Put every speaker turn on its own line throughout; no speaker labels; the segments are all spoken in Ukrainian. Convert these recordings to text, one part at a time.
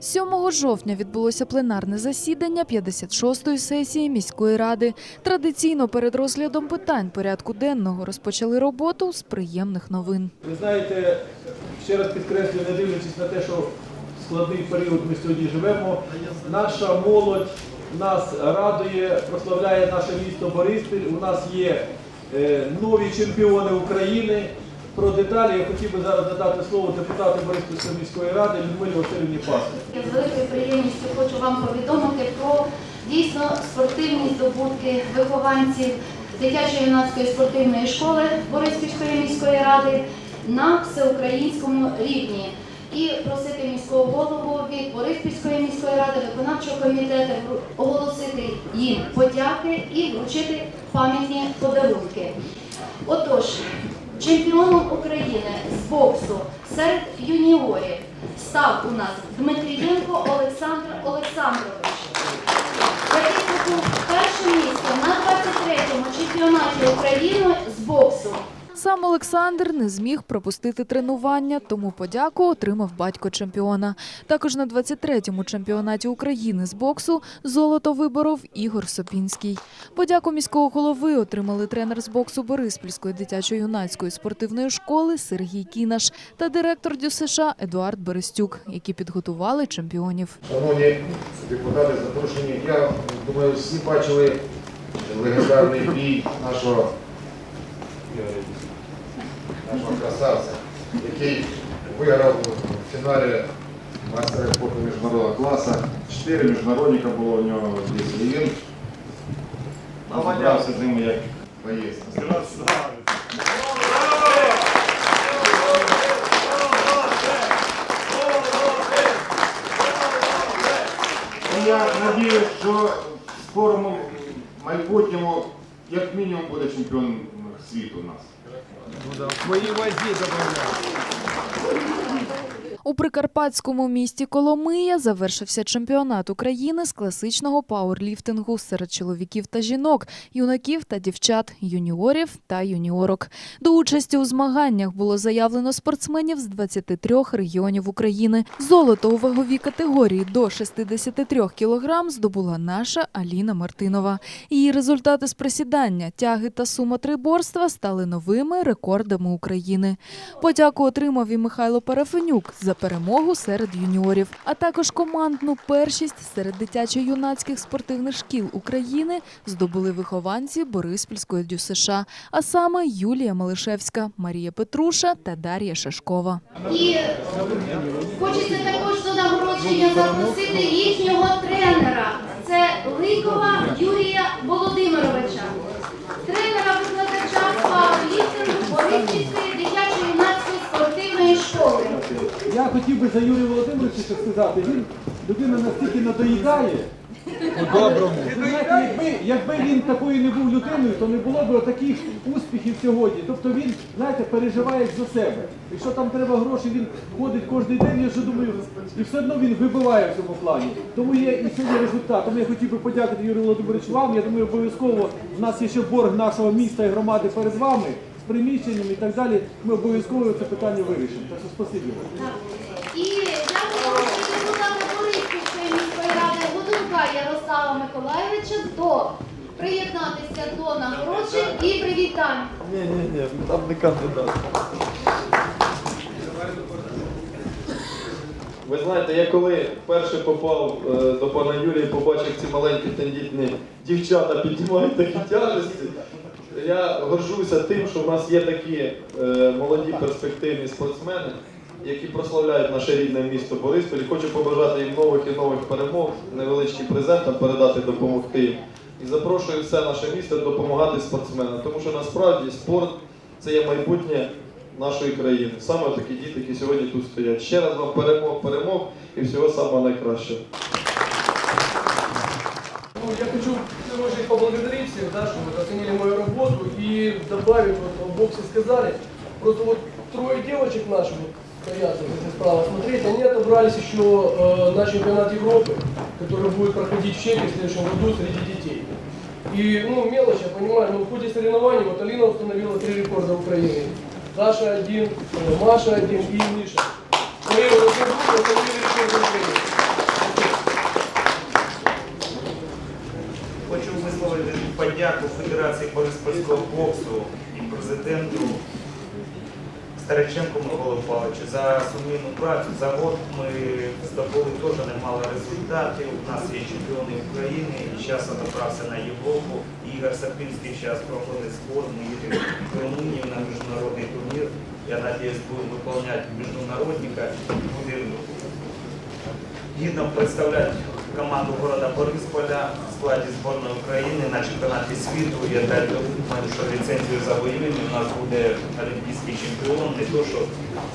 7 жовтня відбулося пленарне засідання 56-ї сесії міської ради. Традиційно перед розглядом питань порядку денного розпочали роботу з приємних новин.
Ви знаєте, ще раз підкреслюю, не дивлячись на те, що складний період ми сьогодні живемо, наша молодь нас радує, прославляє наше місто Бориспіль. У нас є е, нові чемпіони України. Про деталі я хотів би зараз надати слово депутату Бориспільської міської ради Людмилі Васильівні Пасовій.
Я з великою приємністю хочу вам повідомити про дійсно спортивні здобутки вихованців дитячої юнацької спортивної школи Бориспільської міської ради на всеукраїнському рівні. І просити міського голову від Бориспільської міської ради, виконавчого комітету оголосити їм подяки і вручити пам'ятні подарунки. Отож, чемпіоном України з боксу серед юніорів став у нас Дмитрієнко Олександр Олександрович, який був перше місце на 23-му чемпіонаті України з боксу.
Сам Олександр не зміг пропустити тренування, тому подяку отримав батько чемпіона. Також на 23-му чемпіонаті України з боксу золото виборов Ігор Сопінський. Подяку міського голови отримали тренер з боксу Бориспільської дитячо-юнацької спортивної школи Сергій Кінаш та директор ДЮСШ Едуард Берестюк, які підготували чемпіонів.
Шановні депутати, запрошені, я думаю, всі бачили легендарний бій нашого, нашого красавця, який виграв у фіналі майстера спорту міжнародного класу. Чотири міжнародника було у нього десь, і він набрався з ними як боєць. Я надіюсь, що в скорому майбутньому як мінімум буде чемпіон світу у нас. Ну да, в вози воде добавляют.
У прикарпатському місті Коломия завершився чемпіонат України з класичного пауерліфтингу серед чоловіків та жінок, юнаків та дівчат, юніорів та юніорок. До участі у змаганнях було заявлено спортсменів з 23 регіонів України. Золото у ваговій категорії до 63 кілограм здобула наша Аліна Мартинова. Її результати з присідання, тяги та сума триборства стали новими рекордами України. Подяку отримав і Михайло Парафенюк за перемогу серед юніорів, а також командну першість серед дитячо-юнацьких спортивних шкіл України здобули вихованці Бориспільської ДЮСШ, а саме Юлія Малишевська, Марія Петруша та Дар'я Шашкова.
І хочеться також до нагородження запросити їхнього тренера. Це Ликова Юрія Володимировича, тренера викладача пауерліфтингу Бориспільської дитячо-юнацької спортивної школи.
Я хотів би за Юрія Володимировича ще сказати, він людина настільки надоїдає. По-доброму. Знаєте, якби, якби він такою не був людиною, то не було б таких успіхів сьогодні. Тобто він, знаєте, переживає за себе. Якщо там треба гроші, він ходить кожен день, я вже думаю, і все одно він вибиває в цьому плані. Тому є і сьогодні результат. Тому я хотів би подякувати Юрію Володимировичу вам. Я думаю, обов'язково в нас є ще борг нашого міста і громади перед вами приміщенням і так далі. Ми обов'язково це питання вирішимо. Так що спасибі вам.
І я депутата Бориспільської міської ради Гудунка Ярослава Миколаєвича до приєднатися до нагороджень і привітань.
Ні, ні, ні, там не кандидат.
Ви знаєте, я коли вперше попав е, до пана Юрія, побачив ці маленькі тендітні дівчата піднімають такі тяжесті. Я горжуся тим, що в нас є такі е, молоді перспективні спортсмени, які прославляють наше рідне місто Бориспіль. Хочу побажати їм нових і нових перемог, невеличкі презентам передати, допомогти їм. І запрошую все наше місто допомагати спортсменам, тому що насправді спорт це є майбутнє нашої країни. Саме такі діти, які сьогодні тут стоять. Ще раз вам перемог, перемог і всього самого найкращого.
Я хочу, очередь, поблагодарить всех, да, что вот оценили мою работу и добавить, вот в боксе сказали, просто вот трое девочек наших, вот, стоят здесь справа смотреть, они отобрались еще э, на чемпионат Европы, который будет проходить в Чехии в следующем году среди детей. И, ну, мелочь, я понимаю, но в ходе соревнований вот Алина установила три рекорда Украины. Даша один, э, Маша один и Миша. Мои установили рекорд Украины.
Подяку Федерації Бориспольського боксу і президенту Стариченку Миколу Павловичу за сумлінну працю. За год ми здобули теж немало результатів. У нас є чемпіони України і зараз добрався на Європу. Ігор Сапінський зараз проходить збор. Ми їдемо в Румунію на міжнародний турнір. Я сподіваюся, будемо виконувати міжнародника. Будемо гідно представляти команду города Борисполя в складі збірної України на чемпіонаті світу. Я далі думаю, що ліцензію завоюємо. У нас буде олімпійський чемпіон. Не то, що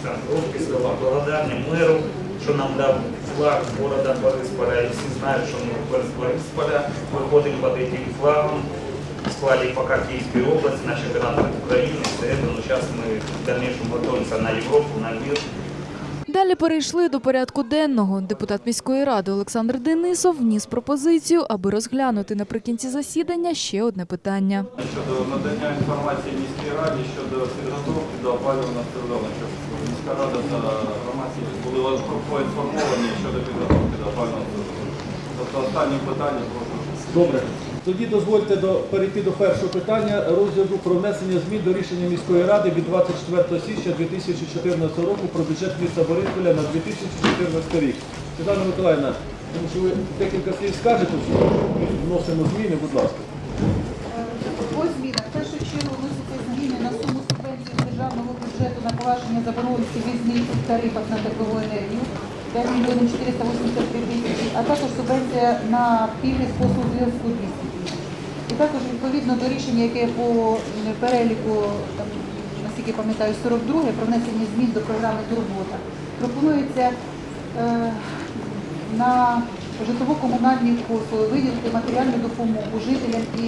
там громкі слова благодарні меру, що нам дав флаг города Борисполя. І всі знають, що ми з Борисполя виходимо під цим флагом в складі ПК Київської області на чемпіонат України. Поэтому зараз ми в дальнейшем готуємося на Європу, на мир.
Далі перейшли до порядку денного. Депутат міської ради Олександр Денисов вніс пропозицію, аби розглянути наприкінці засідання ще одне питання.
щодо надання інформації міській раді щодо підготовки до опалювального сезону, щоб міська рада та громадськість були поінформовані щодо підготовки до опалювального сезону. Тобто останнє питання прошу.
Добре. Тоді дозвольте до, перейти до першого питання розгляду про внесення змін до рішення міської ради від 24 січня 2014 року про бюджет міста Борисполя на 2014 рік. Світлана Миколаївна, тому що ви декілька слів скажете, що ми вносимо зміни, будь ласка.
По змінах. В першу чергу вносяться зміни на суму субвенції державного бюджету на погашення заборгованості різниці в тарифах на теплову енергію 5 мільйонів 483 тисячі, а також субвенція на пільги з послуг зв'язку 200 тисяч. І також відповідно до рішення, яке по переліку, там, наскільки пам'ятаю, 42 про внесення змін до програми Турбота, пропонується е, на житлово-комунальні послуги виділити матеріальну допомогу жителям і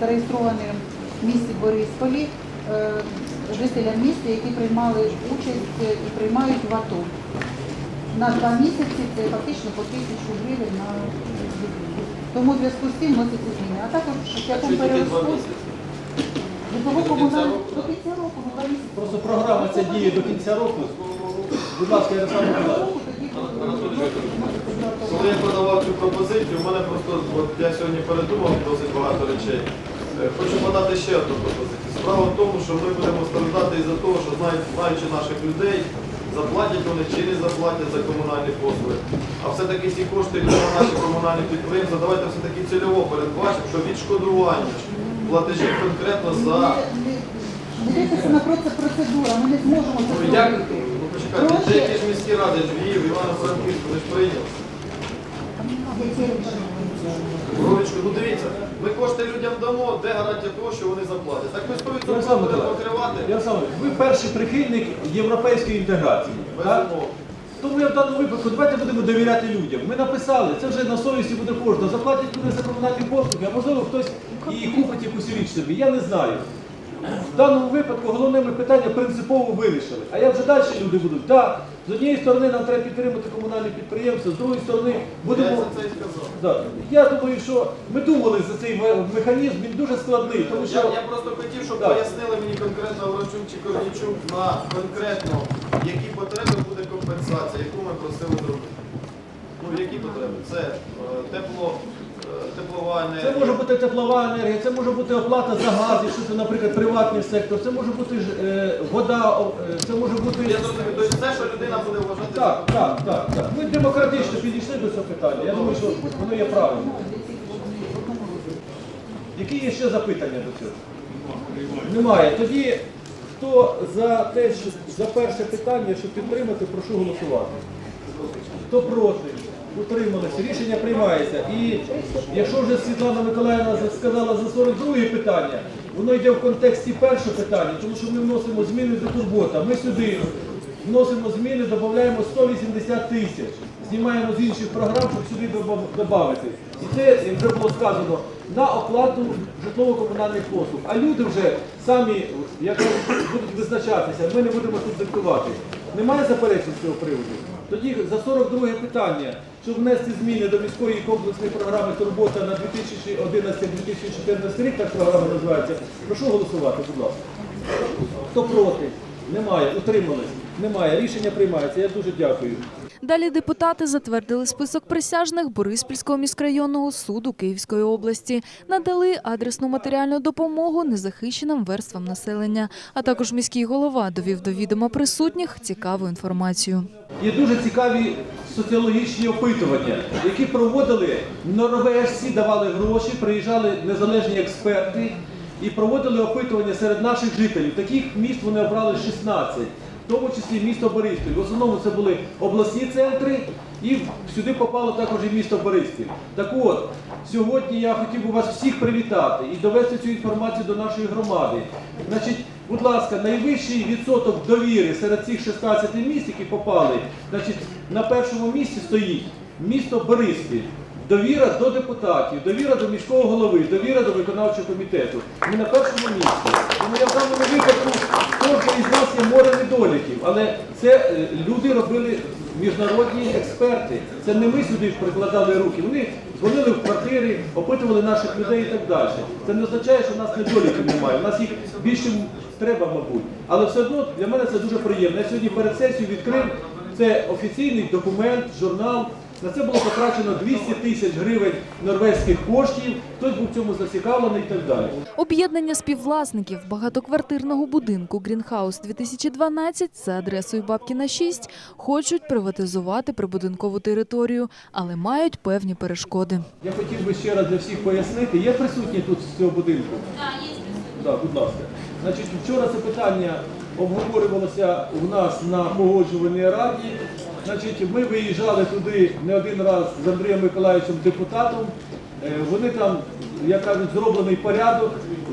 зареєстрованим в місті Борисполі, е, жителям міста, які приймали участь е, і приймають в АТО. На два місяці це фактично по тисячу гривень на людину. Тому в зв'язку з цим вносяться зміни. А також шляхом перерозподілу
місяці?
житлово-комунальні до кінця року, ну два місяці.
Просто програма ця діє до кінця року. Будь ласка, Ярослав Миколаївич.
Року тоді
Коли я подавав цю пропозицію, у мене просто от я сьогодні передумав досить багато речей. Е, Хочу подати ще одну пропозицію. Справа в тому, що ми будемо страждати із-за того, що знають, знаючи наших людей, заплатять вони чи не заплатять за комунальні послуги. А все-таки ці кошти йдуть на наші комунальні підприємства. Давайте все-таки цільово передбачимо, що відшкодування платежів конкретно за
йдеться на проце- процедура, ми не зможемо це
Ну, як
зробити.
ну, почекайте,
Гроші-
деякі ж міські ради, Львів, Івано-Франківськ, вони ж прийняли.
Рішення?
Гровичку, ну дивіться, ми кошти людям дамо, де гарантія того, що вони заплатять. Так ми 100%
Ярослав
будемо
Миколаївич,
покривати.
Ярослав ви перший прихильник європейської інтеграції. так?
Безумовно.
Тому я в даному випадку давайте будемо довіряти людям. Ми написали, це вже на совісті буде кожного. Заплатять туди за комунальні послуги, а можливо хтось і купить якусь річ собі. Я не знаю. В даному випадку головне ми питання принципово вирішили. А як вже далі люди будуть? Так, з однієї сторони нам треба підтримати комунальні підприємства, з другої сторони будемо.
за це сказав.
Да. Я думаю, що ми думали за цей механізм, він дуже складний, тому що
Я, я просто хотів, щоб
Так.
пояснили мені конкретно Ворончук чи Корнічук на конкретно, які потреби буде компенсація, яку ми просили зробити. Ну, які потреби? Це е, тепло, теплова енергія.
Це може бути теплова енергія, це може бути оплата за газ, якщо це, наприклад, приватний сектор, це може бути ж, е, вода, е, це може бути.
Я зрозумів, тобто все, що людина буде вважати
Так, так, так, так. Ми демократично підійшли до цього питання. Я думаю, що воно є правильно. Які є ще запитання до цього? Немає. Тоді хто за те, що за перше питання, щоб підтримати, прошу голосувати. Хто проти? Утрималися. Рішення приймається. І якщо вже Світлана Миколаївна сказала за 42 питання, воно йде в контексті першого питання, тому що ми вносимо зміни до турбота. Ми сюди вносимо зміни, додаємо 180 тисяч. Знімаємо з інших програм, щоб сюди додати. І це, як вже було сказано, на оплату житлово-комунальних послуг. А люди вже самі як будуть визначатися, ми не будемо тут диктувати. Немає заперечень з цього приводу? Тоді за 42 питання, щоб внести зміни до міської комплексної програми Турбота на 2011-2014 рік, так програма називається, прошу голосувати, будь ласка. Хто проти? Немає. Утримались? Немає. Рішення приймається. Я дуже дякую.
Далі депутати затвердили список присяжних Бориспільського міськрайонного суду Київської області, надали адресну матеріальну допомогу незахищеним верствам населення. А також міський голова довів до відома присутніх цікаву інформацію.
Є дуже цікаві соціологічні опитування, які проводили норвежці, давали гроші, приїжджали незалежні експерти і проводили опитування серед наших жителів. Таких міст вони обрали 16, в тому числі місто Бориспіль. В основному це були обласні центри, і сюди попало також і місто Бориспіль. Так от, сьогодні я хотів би вас всіх привітати і довести цю інформацію до нашої громади. Значить, будь ласка, найвищий відсоток довіри серед цих 16 міст, які попали, значить, на першому місці стоїть місто Бориспіль. Довіра до депутатів, довіра до міського голови, довіра до виконавчого комітету. Ми на першому місці. Тому я в даному випадку кожен із нас є море недоліків, але це е, люди робили міжнародні експерти. Це не ми сюди прикладали руки. Вони дзвонили в квартири, опитували наших людей і так далі. Це не означає, що в нас недоліків немає. У нас їх більше треба, мабуть. Але все одно для мене це дуже приємно. Я сьогодні перед сесією відкрив це офіційний документ, журнал. На це було потрачено 200 тисяч гривень норвезьких коштів. Хтось був в цьому зацікавлений і так далі.
Об'єднання співвласників багатоквартирного будинку Грінхаус 2012 за адресою Бабкіна 6 хочуть приватизувати прибудинкову територію, але мають певні перешкоди.
Я хотів би ще раз для всіх пояснити. Є присутні тут з цього будинку?
Так, є
Так, будь ласка. Значить, вчора це питання обговорювалося у нас на погоджувальній раді. Значить, ми виїжджали туди не один раз з Андрієм Миколаївичем депутатом. Е, Вони там, як кажуть, зроблений порядок,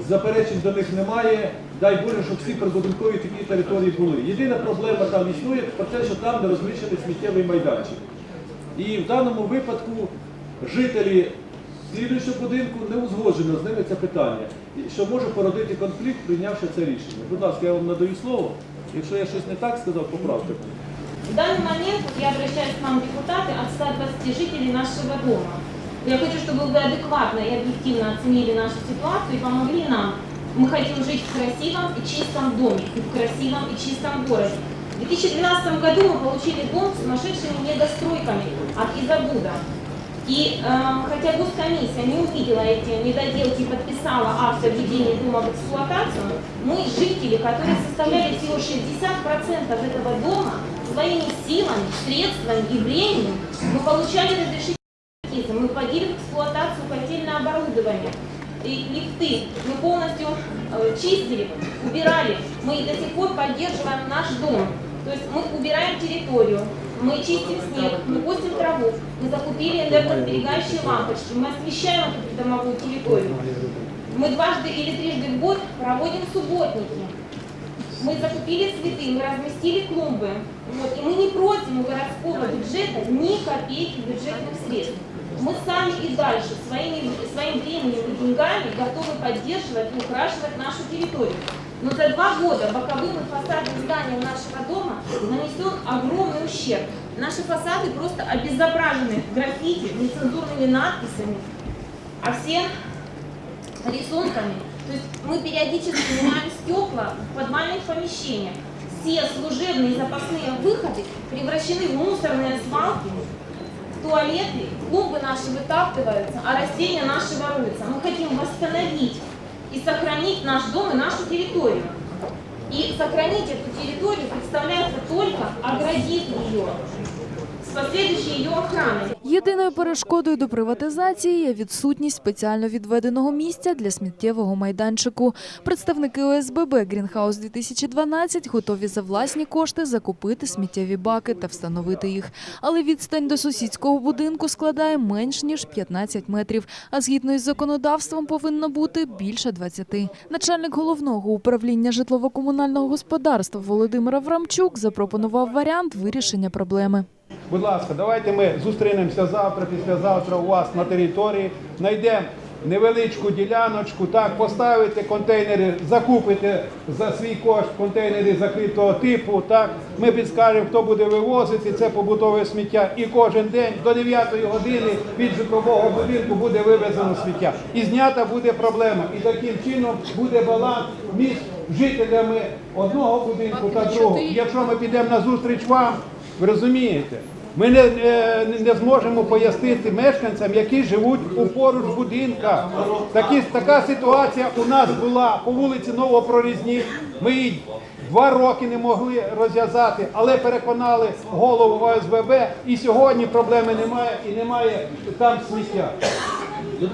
заперечень до них немає. Дай Боже, щоб всі прибудинкові такі території були. Єдина проблема там існує про те, що там не розміщений сміттєвий майданчик. І в даному випадку жителі слідуючого будинку не узгоджено з ними це питання, і що може породити конфлікт, прийнявши це рішення. Будь ласка, я вам надаю слово. Якщо я щось не так сказав, поправте.
В данный момент вот я обращаюсь к вам, депутаты, от 120 жителей нашего дома. Я хочу, чтобы вы адекватно и объективно оценили нашу ситуацию и помогли нам. Мы хотим жить в красивом и чистом доме, и в красивом и чистом городе. В 2012 году мы получили дом с сумасшедшими недостройками от Изабуда. И э, хотя госкомиссия не увидела эти недоделки и подписала акт о введении дома в эксплуатацию, мы, жители, которые составляли всего 60% этого дома, своими силами, средствами и временем, мы получали разрешение мы вводили в эксплуатацию котельное оборудование, и лифты мы полностью э, чистили, убирали, мы до сих пор поддерживаем наш дом. То есть мы убираем территорию, мы чистим снег, мы косим траву, мы закупили энергосберегающие лампочки, мы освещаем эту придомовую территорию. Мы дважды или трижды в год проводим субботники. Мы закупили цветы, мы разместили клумбы. Вот. И мы не просим у городского бюджета ни копейки бюджетных средств. Мы сами и дальше своими, своим временем и деньгами готовы поддерживать и украшивать нашу территорию. Но за два года боковым и фасадным зданиям нашего дома нанесен огромный ущерб. Наши фасады просто обезображены граффити, нецензурными надписями, а все рисунками. То есть мы периодически меняем стекла в подвальных помещениях. Все служебные и запасные выходы превращены в мусорные свалки, в туалеты, клумбы наши вытаптываются, а растения наши воруются. Мы хотим восстановить и сохранить наш дом и нашу территорию. И сохранить эту территорию представляется только оградив ее с последующей ее охраной.
Єдиною перешкодою до приватизації є відсутність спеціально відведеного місця для сміттєвого майданчику. Представники ОСББ Грінхаус 2012 готові за власні кошти закупити сміттєві баки та встановити їх. Але відстань до сусідського будинку складає менш ніж 15 метрів, а згідно із законодавством повинно бути більше 20. Начальник головного управління житлово-комунального господарства Володимир Аврамчук запропонував варіант вирішення проблеми.
Будь ласка, давайте ми зустрінемося завтра, післязавтра у вас на території, знайдемо невеличку діляночку, так, поставите контейнери, закупите за свій кошт контейнери закритого типу. Так, ми підскажемо, хто буде вивозити це побутове сміття. І кожен день до 9 години від житлового будинку буде вивезено сміття. І знята буде проблема. І таким чином буде баланс між жителями одного будинку та другого. Якщо ми підемо на зустріч вам, ви розумієте? Ми не, е, не зможемо пояснити мешканцям, які живуть у поруч будинках. Такі, така ситуація у нас була по вулиці Новопрорізні. Ми її два роки не могли розв'язати, але переконали голову ОСББ, і сьогодні проблеми немає і немає там сміття.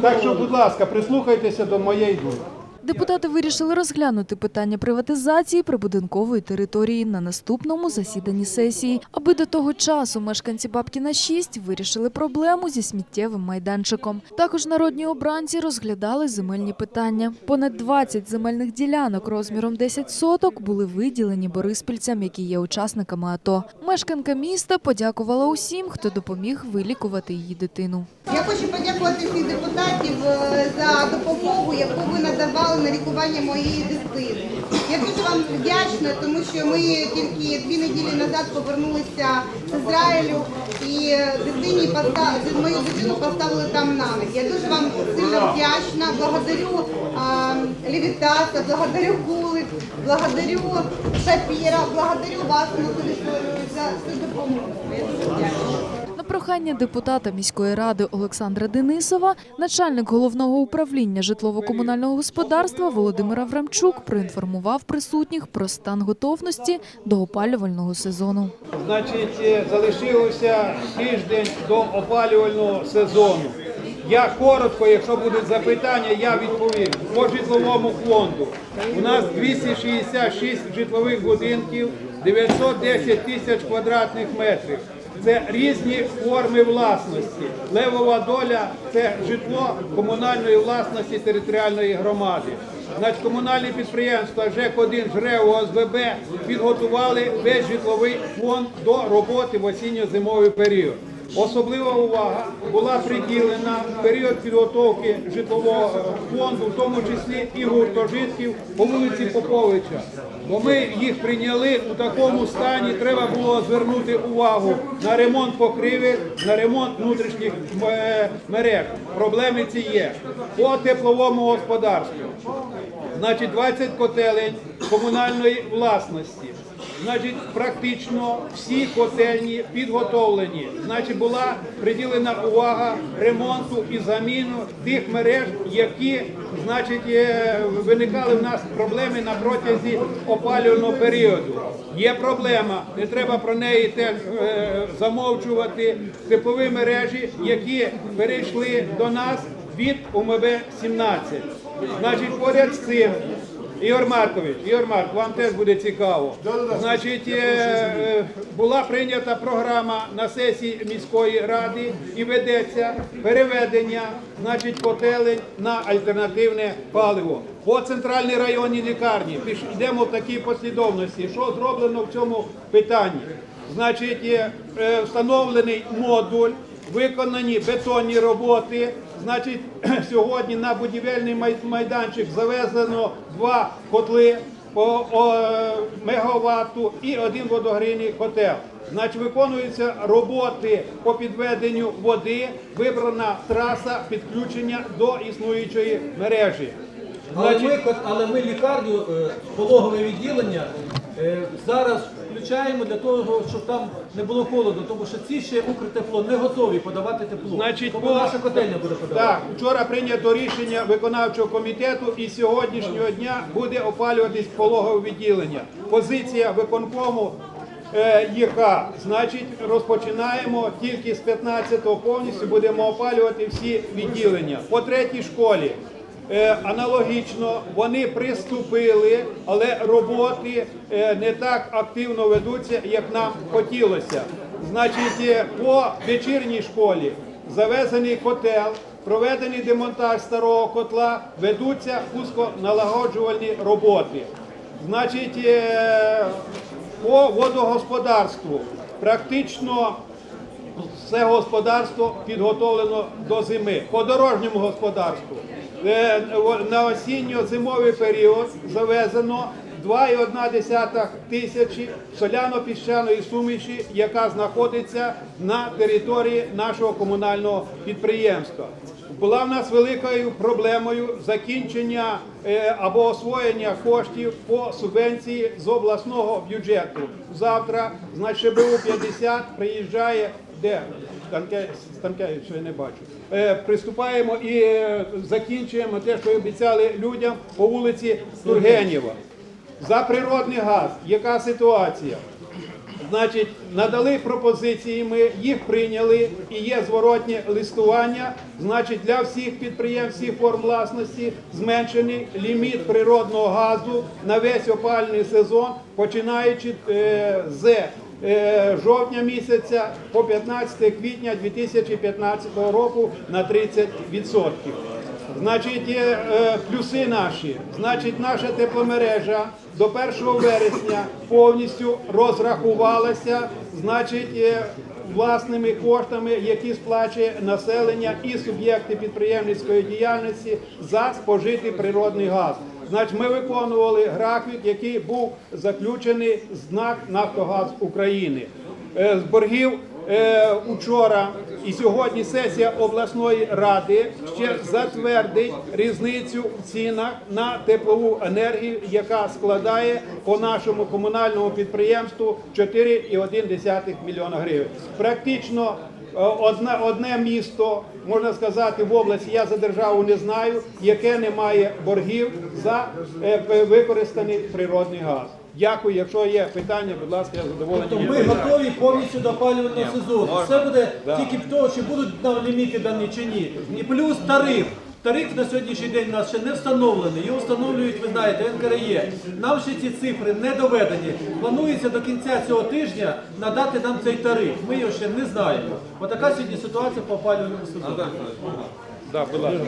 Так що, будь ласка, прислухайтеся до моєї думки.
Депутати вирішили розглянути питання приватизації прибудинкової території на наступному засіданні сесії. Аби до того часу мешканці Бабкіна 6 вирішили проблему зі сміттєвим майданчиком. Також народні обранці розглядали земельні питання. Понад 20 земельних ділянок розміром 10 соток були виділені бориспільцям, які є учасниками АТО. Мешканка міста подякувала усім, хто допоміг вилікувати її дитину.
Я хочу подякувати всіх депутатів е, за допомогу, яку ви надавали на лікування моєї дитини. Я дуже вам вдячна, тому що ми тільки дві неділі назад повернулися з Ізраїлю і дитині поста- мою дитину поставили там на ноги. Я дуже вам сильно вдячна. Благодарю а, Левітаса, благодарю Кулик, благодарю Шапіра, благодарю вас, за всю допомогу. Я дуже вдячна.
Прохання депутата міської ради Олександра Денисова, начальник головного управління житлово-комунального господарства Володимир Аврамчук проінформував присутніх про стан готовності до опалювального сезону.
Значить, е, залишилося тиждень до опалювального сезону. Я коротко, якщо будуть запитання, я відповім. По житловому фонду. У нас 266 житлових будинків, 910 тисяч квадратних метрів. Це різні форми власності. Левова доля це житло комунальної власності територіальної громади. Значить, комунальні підприємства ЖЕК-1, ЖРЕО, ОСББ підготували весь житловий фонд до роботи в осінньо-зимовий період. Особлива увага була приділена в період підготовки житлового е, фонду, в тому числі і гуртожитків по вулиці Поповича. Бо ми їх прийняли у такому стані, треба було звернути увагу на ремонт покрівель, на ремонт внутрішніх е, мереж. Проблеми ці є. По тепловому господарству. Значить, 20 котелень комунальної власності. Значить, практично всі котельні підготовлені. Значить, була приділена увага ремонту і заміну тих мереж, які значить, е, виникали в нас проблеми на протязі опалювального періоду. Є проблема, не треба про неї теж е, замовчувати. Теплові мережі, які перейшли до нас від УМБ 17. Значить, поряд з цим. Ігор Маркович, Ігор Марк, вам теж буде цікаво. Значить, е, була прийнята програма на сесії міської ради і ведеться переведення значить, котелень на альтернативне паливо. По центральній районній лікарні йдемо в такій послідовності. Що зроблено в цьому питанні? Значить, е, встановлений модуль, виконані бетонні роботи. Значить, сьогодні на будівельний майданчик завезено два котли по мегаватту і один водогрійний котел. Значить, виконуються роботи по підведенню води, вибрана траса підключення до існуючої мережі.
Але ми, але ми лікарню, е, пологове відділення е, зараз включаємо для того, щоб там не було холодно, тому що ці ще Укртепло не готові подавати тепло.
Значить,
тому
по-
наша котельня буде подавати.
Так, вчора прийнято рішення виконавчого комітету і з сьогоднішнього дня буде опалюватись пологове відділення. Позиція виконкому е, яка, значить, розпочинаємо тільки з 15-го повністю будемо опалювати всі відділення. По третій школі. Е, Аналогічно вони приступили, але роботи е, не так активно ведуться, як нам хотілося. Значить, е, по вечірній школі завезений котел, проведений демонтаж старого котла, ведуться пусконалагоджувальні роботи. Значить, по водогосподарству практично все господарство підготовлено до зими. По дорожньому господарству на осінньо-зимовий період завезено 2,1 тисячі соляно-піщаної суміші, яка знаходиться на території нашого комунального підприємства. Була в нас великою проблемою закінчення е, або освоєння коштів по субвенції з обласного бюджету. Завтра, значить, БУ 50 приїжджає Де? Станке, Станкевича я не бачу. Е, приступаємо і е, закінчуємо те, що обіцяли людям по вулиці Тургенєва. За природний газ. Яка ситуація? Значить, надали пропозиції, ми їх прийняли і є зворотнє листування. Значить, для всіх підприємств, форм власності зменшений ліміт природного газу на весь опальний сезон, починаючи е, з жовтня місяця по 15 квітня 2015 року на 30%. Значить, є е, плюси наші. Значить, наша тепломережа до 1 вересня повністю розрахувалася, значить, е, власними коштами, які сплачує населення і суб'єкти підприємницької діяльності за спожитий природний газ. Значить, ми виконували графік, який був заключений з НАК Нафтогаз України. Е, З боргів е, учора і сьогодні сесія обласної ради ще затвердить різницю в цінах на теплову енергію, яка складає по нашому комунальному підприємству 4,1 мільйона гривень. Практично одне, одне місто, можна сказати, в області, я за державу не знаю, яке не має боргів за е, використаний природний газ. Дякую. Якщо є питання, будь ласка, я задоволений.
Тобто ми готові повністю до опалювального сезону. Все буде тільки в того, чи будуть нам ліміти дані чи ні. І плюс тариф. Тариф на сьогоднішній день у нас ще не встановлений. Його встановлюють, ви знаєте, НКРЄ. Нам ще ці цифри не доведені. Планується до кінця цього тижня надати нам цей тариф. Ми його ще не знаємо. Отака сьогодні ситуація по опалювальному сезону.
Анатолий Александрович,
Да, будь ласка.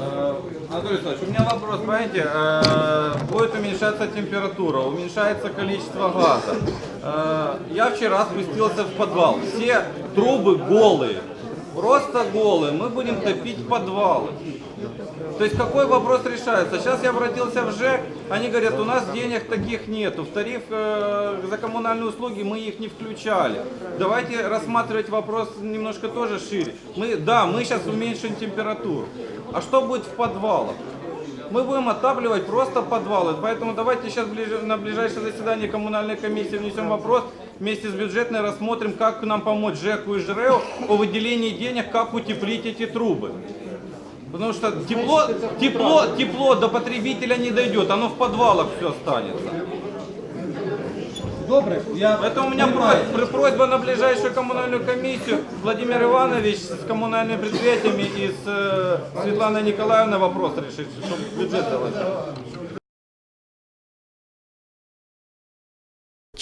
Э, Анатолий Александрович, у меня вопрос, понимаете, э, будет уменьшаться температура, уменьшается количество газа. Э, Я вчера спустился в подвал, все трубы голые, просто голые, мы будем топить подвалы. То есть какой вопрос решается? Сейчас я обратился в ЖЭК, они говорят, у нас денег таких нету, в тариф э, за коммунальные услуги мы их не включали. Давайте рассматривать вопрос немножко тоже шире. Мы, да, мы сейчас уменьшим температуру. А что будет в подвалах? Мы будем отапливать просто подвалы. Поэтому давайте сейчас ближе- на ближайшее заседание коммунальной комиссии внесем вопрос. Вместе с бюджетной рассмотрим, как нам помочь ЖЭКу и ЖРЭУ о выделении денег, как утеплить эти трубы. Потому что тепло, тепло, тепло до потребителя не дойдет, оно в подвалах все останется.
Добре, я
Поэтому у меня
приймаю.
просьба, просьба на ближайшую коммунальную комиссию. Владимир Иванович с коммунальными предприятиями и с э, Светланой Николаевной вопрос решить, чтобы бюджет заложить.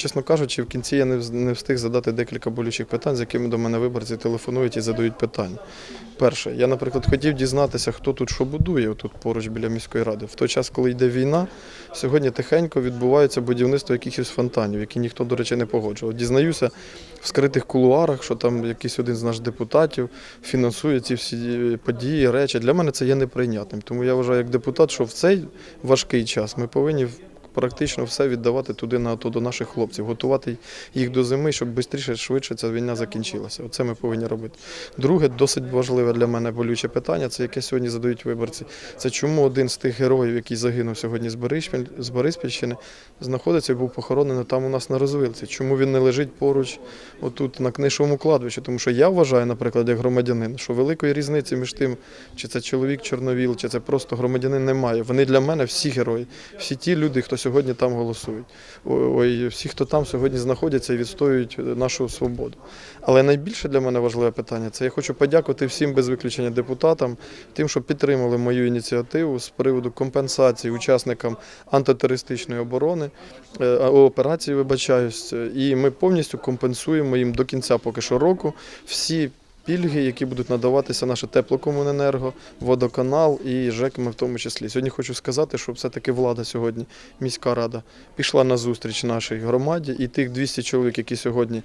Чесно кажучи, в кінці я не не встиг задати декілька болючих питань, з якими до мене виборці телефонують і задають питання. Перше, я, наприклад, хотів дізнатися, хто тут що будує, тут поруч біля міської ради. В той час, коли йде війна, сьогодні тихенько відбувається будівництво якихось фонтанів, які ніхто, до речі, не погоджував. Дізнаюся в скритих кулуарах, що там якийсь один з наших депутатів фінансує ці всі події, речі. Для мене це є неприйнятним. Тому я вважаю, як депутат, що в цей важкий час ми повинні практично все віддавати туди на АТО до наших хлопців, готувати їх до зими, щоб швидше, швидше ця війна закінчилася. Оце ми повинні робити. Друге, досить важливе для мене болюче питання, це яке сьогодні задають виборці. Це чому один з тих героїв, який загинув сьогодні з Бориспіль, з Бориспільщини, знаходиться і був похоронений там у нас на розвилці. Чому він не лежить поруч отут на книжовому кладбищі? Тому що я вважаю, наприклад, як громадянин, що великої різниці між тим, чи це чоловік Чорновіл, чи це просто громадянин немає. Вони для мене всі герої, всі ті люди, хто сьогодні там голосують. Ой, всі, хто там сьогодні знаходяться і відстоюють нашу свободу. Але найбільше для мене важливе питання це я хочу подякувати всім без виключення депутатам, тим, що підтримали мою ініціативу з приводу компенсації учасникам антитерористичної оборони е, операції, вибачаюсь, і ми повністю компенсуємо їм до кінця поки що року всі. Пільги, які будуть надаватися наше теплокомуненерго, водоканал і ЖЕКами в тому числі. Сьогодні хочу сказати, що все-таки влада сьогодні, міська рада, пішла на зустріч нашій громаді, і тих 200 чоловік, які сьогодні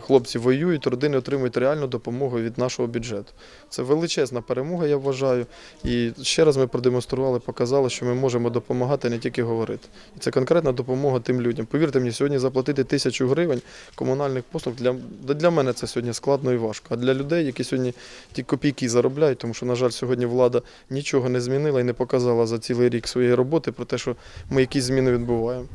хлопці воюють, родини отримують реальну допомогу від нашого бюджету. Це величезна перемога, я вважаю. І ще раз ми продемонстрували, показали, що ми можемо допомагати, не тільки говорити. І це конкретна допомога тим людям. Повірте мені, сьогодні заплатити тисячу гривень комунальних послуг для, для мене це сьогодні складно і важко. А для людей, які сьогодні ті копійки заробляють, тому що, на жаль, сьогодні влада нічого не змінила і не показала за цілий рік своєї роботи про те, що ми якісь зміни відбуваємо.